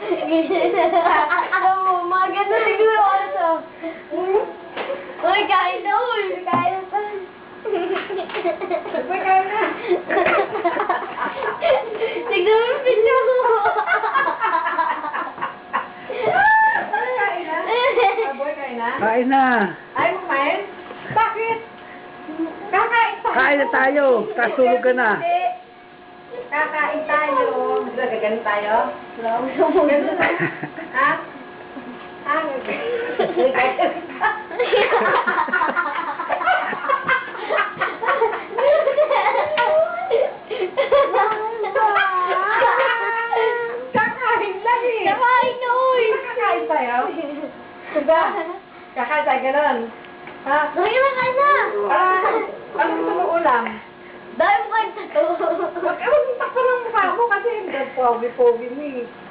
Alam mo, umaga na siguro oh. Hoy, kain na! Hoy! Kain na! Hoy, kain na! Mo yung mo! Kain na? Mo kumain? Bakit? Kakain tayo. Kain na tayo. Kasulog ka na. Kakain tayo. Gaganon tayo? Ganun na. Ha? Ha? Kakain lang eh. Kakain na, uy! Kakain tayo? Diba? Kakain tayo ganun. Ha? Hoy, kakain na! Ah, ano gusto mo ulam? Dahil mo kayo tato. Huwag hindi pogi-pogi mo eh.